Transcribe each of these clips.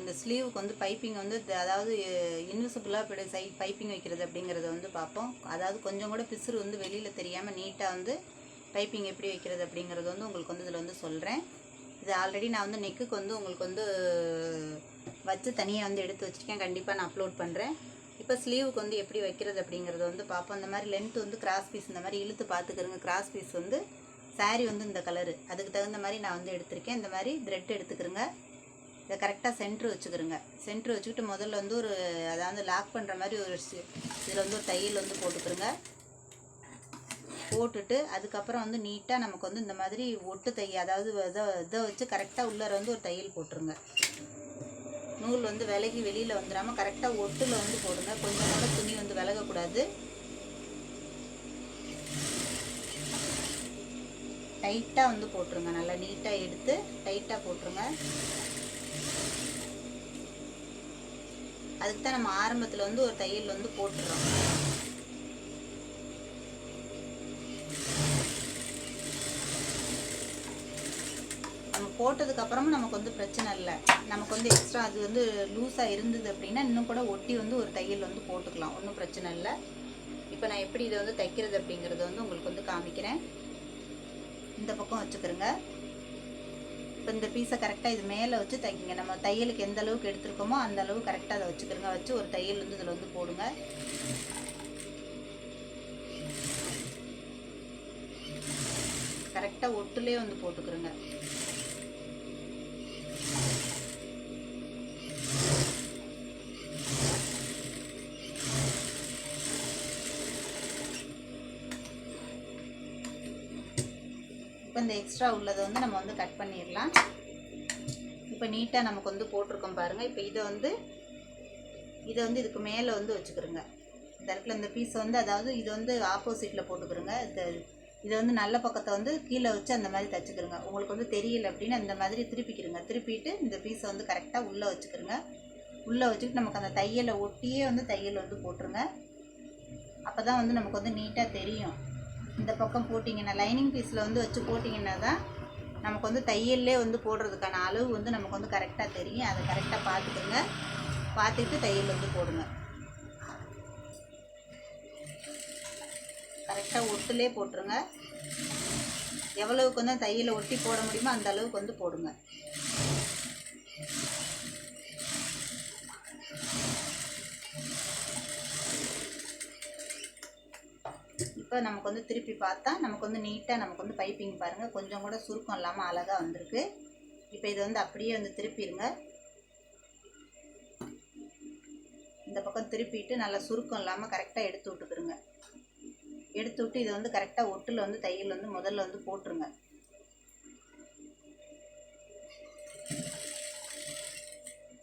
இந்த ஸ்லீவுக்கு வந்து பைப்பிங் வந்து அதாவது இன்விசிபிளாக இப்படி சை பைப்பிங் வைக்கிறது அப்படிங்கிறத வந்து பார்ப்போம். அதாவது கொஞ்சம் கூட பிசுறு வந்து வெளியில் தெரியாமல் நீட்டாக வந்து பைப்பிங் எப்படி வைக்கிறது அப்படிங்கிறது வந்து உங்களுக்கு வந்து இதில் வந்து சொல்கிறேன் இது ஆல்ரெடி நான் வந்து நெக்குக்கு வந்து உங்களுக்கு வந்து வச்சு தனியாக வந்து எடுத்து வச்சுருக்கேன். கண்டிப்பாக நான் அப்லோட் பண்ணுறேன் இப்போ ஸ்லீவுக்கு வந்து எப்படி வைக்கிறது அப்படிங்கிறத வந்து பார்ப்போம். இந்த மாதிரி லென்த் வந்து கிராஸ் பீஸ் இந்த மாதிரி இழுத்து பார்த்துக்கிறங்க. கிராஸ் பீஸ் வந்து saree வந்து இந்த கலரு அதுக்கு தகுந்த மாதிரி நான் வந்து எடுத்திருக்கேன். இந்த மாதிரி த்ரெட் எடுத்துக்கிறேங்க. இதை கரெக்டாக சென்ட்ரு வச்சுக்கிறோங்க சென்ட்ரு வச்சுக்கிட்டு முதல்ல வந்து ஒரு அதாவது லாக் பண்ணுற மாதிரி ஒரு இதில் வந்து ஒரு தையல் வந்து போட்டுக்கிறோங்க போட்டுட்டு அதுக்கப்புறம் வந்து நீட்டாக நமக்கு வந்து இந்த மாதிரி ஒட்டு தையல் அதாவது இதை இதை வச்சு கரெக்டாக உள்ளார வந்து ஒரு தையல் போட்டுருங்க. நூல் வந்து விலகி வெளியில் வந்துடாமல் கரெக்டாக ஒட்டில் வந்து போடுங்க. கொஞ்சம் கூட துணி வந்து விலகக்கூடாது. டைட்டாக வந்து போட்டுருங்க. நல்லா நீட்டாக எடுத்து டைட்டாக போட்டுருங்க. அதுக்கு தான் நம்ம ஆரம்பத்தில் வந்து ஒரு தையல் வந்து போட்டுறோம். நம்ம போட்டதுக்கப்புறமும் நமக்கு வந்து பிரச்சனை இல்லை. நமக்கு வந்து எக்ஸ்ட்ரா அது வந்து லூஸாக இருந்தது அப்படின்னா இன்னும் கூட ஒட்டி வந்து ஒரு தையல் வந்து போட்டுக்கலாம். ஒன்றும் பிரச்சனை இல்லை. இப்போ நான் எப்படி இதை வந்து தைக்கிறது அப்படிங்கிறத வந்து உங்களுக்கு வந்து காமிக்கிறேன். இந்த பக்கம் வச்சுக்கிறேங்க. இப்போ இந்த பீஸை கரெக்டாக இது மேலே வச்சு தைக்கிங்க நம்ம தையலுக்கு எந்த அளவுக்கு எடுத்துருக்கோமோ அந்த அளவு கரெக்டாக அதை வச்சுக்கிறோங்க. வச்சு ஒரு தையல் வந்து இதில் வந்து போடுங்க. கரெக்டாக ஒட்டுலேயே வந்து போட்டுக்கிறோங்க. இப்போ இந்த எக்ஸ்ட்ரா உள்ளதை வந்து நம்ம வந்து கட் பண்ணிடலாம். இப்போ நீட்டாக நமக்கு வந்து போட்டிருக்கோம் பாருங்கள் இப்போ இதை வந்து இதை வந்து இதுக்கு மேலே வந்து வச்சுக்கிறோங்க இந்த இடத்துல இந்த பீஸ் வந்து அதாவது இது வந்து ஆப்போசிட்டில் போட்டுக்கிறோங்க இந்த இதை வந்து நல்ல பக்கத்தை வந்து கீழே வச்சு அந்த மாதிரி தச்சுக்கிறோங்க உங்களுக்கு வந்து தெரியல அப்படின்னா இந்த மாதிரி திருப்பிக்கிறோங்க திருப்பிட்டு இந்த பீஸை வந்து கரெக்டாக உள்ளே வச்சுக்கிறோங்க உள்ளே வச்சுக்கிட்டு நமக்கு அந்த தையலை ஒட்டியே வந்து தையல் வந்து போட்டுருங்க. அப்போ தான் வந்து நமக்கு வந்து நீட்டாக தெரியும். இந்த பக்கம் போட்டிங்கன்னா லைனிங் பீஸில் வந்து வச்சு போட்டிங்கன்னா தான் நமக்கு வந்து தையல்லே வந்து போடுறதுக்கான அளவு வந்து நமக்கு வந்து கரெக்டாக தெரியும். அதை கரெக்டாக பார்த்துக்குங்க. பார்த்துட்டு தையல் வந்து போடுங்க. கரெக்டாக ஒட்டுலே போட்டுருங்க. எவ்வளவுக்கு வந்து தையலை ஒட்டி போட முடியுமோ அந்த அளவுக்கு வந்து போடுங்க. இப்போ நமக்கு வந்து திருப்பி பார்த்தா நமக்கு வந்து நீட்டாக நமக்கு வந்து பைப்பிங் பாருங்கள் கொஞ்சம் கூட சுருக்கம் இல்லாமல் அழகாக வந்திருக்கு. இப்போ இதை வந்து அப்படியே வந்து திருப்பிடுங்க இந்த பக்கம் திருப்பிட்டு நல்லா சுருக்கம் இல்லாமல் கரெக்டாக எடுத்து விட்டுக்கிருங்க. எடுத்து விட்டு இதை வந்து கரெக்டாக ஒட்டில் வந்து தையல் வந்து முதல்ல வந்து போட்டுருங்க.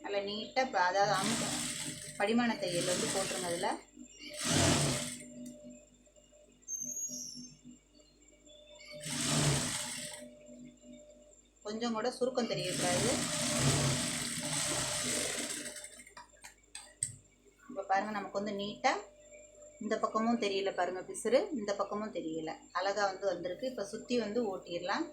நல்லா நீட்டாக அதாவது அமுக்க படிமான தையல் வந்து போட்டுருங்க அதில். கொஞ்சம் கூட சுருக்கம் தெரியக்கூடாது இப்போ பாருங்கள் நமக்கு வந்து நீட்டாக இந்த பக்கமும் தெரியல பாருங்கள் பிசுறு. இந்த பக்கமும் தெரியல. அழகாக வந்து வந்திருக்கு. இப்போ சுற்றி வந்து ஓட்டிடலாம்.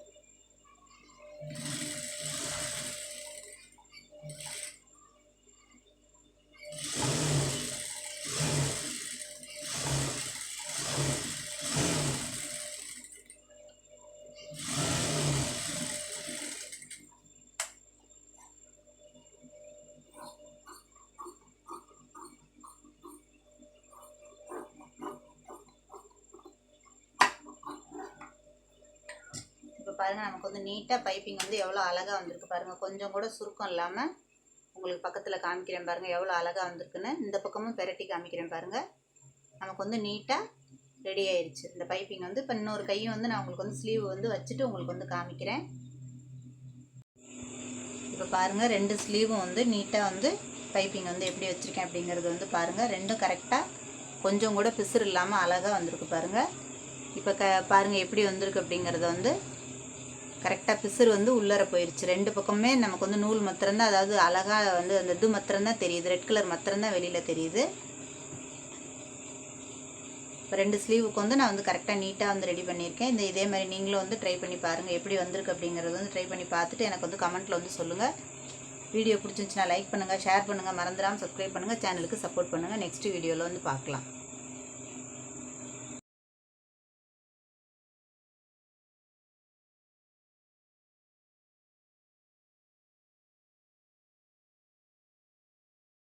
பாருங்கள் நமக்கு வந்து நீட்டாக பைப்பிங் வந்து எவ்வளோ அழகாக வந்திருக்கு பாருங்கள் கொஞ்சம் கூட சுருக்கம் இல்லாமல் உங்களுக்கு பக்கத்தில் காமிக்கிறேன் பாருங்கள் எவ்வளோ அழகாக வந்திருக்குன்னு. இந்த பக்கமும் பெரட்டி காமிக்கிறேன் பாருங்கள் நமக்கு வந்து நீட்டாக ரெடி ஆயிடுச்சு இந்த பைப்பிங் வந்து இப்போ இன்னொரு கையும் வந்து நான் உங்களுக்கு வந்து ஸ்லீவ் வந்து வச்சுட்டு உங்களுக்கு வந்து காமிக்கிறேன். இப்போ பாருங்கள் ரெண்டு ஸ்லீவும் வந்து நீட்டாக வந்து பைப்பிங் வந்து எப்படி வச்சுருக்கேன் அப்படிங்கிறது வந்து பாருங்கள் ரெண்டும் கரெக்டாக கொஞ்சம் கூட பிசுறு இல்லாமல் அழகாக வந்திருக்கு பாருங்கள் இப்போ க பாருங்கள் எப்படி வந்திருக்கு அப்படிங்கிறத வந்து கரெக்டாக பிசுறு வந்து உள்ளர போயிடுச்சு ரெண்டு பக்கமே நமக்கு வந்து நூல் மாத்திரம்தான் அதாவது அழகாக வந்து அந்த இது மாத்திரம்தான் தெரியுது. ரெட் கலர் மாத்திரம்தான் வெளியில் தெரியுது. இப்போ ரெண்டு ஸ்லீவுக்கு வந்து நான் வந்து கரெக்டாக நீட்டாக வந்து ரெடி பண்ணியிருக்கேன். இந்த இதே மாதிரி நீங்களும் வந்து ட்ரை பண்ணி பாருங்கள் எப்படி வந்திருக்கு அப்படிங்கிறது வந்து ட்ரை பண்ணி பார்த்துட்டு எனக்கு வந்து கமெண்ட்டில் வந்து சொல்லுங்கள் வீடியோ பிடிச்சிருந்துச்சுன்னா லைக் பண்ணுங்கள் ஷேர் பண்ணுங்கள் மறந்துடாமல் சப்ஸ்கிரைப் பண்ணுங்கள் சேனலுக்கு சப்போர்ட் பண்ணுங்கள் நெக்ஸ்ட் வீடியோவில் வந்து பார்க்கலாம்.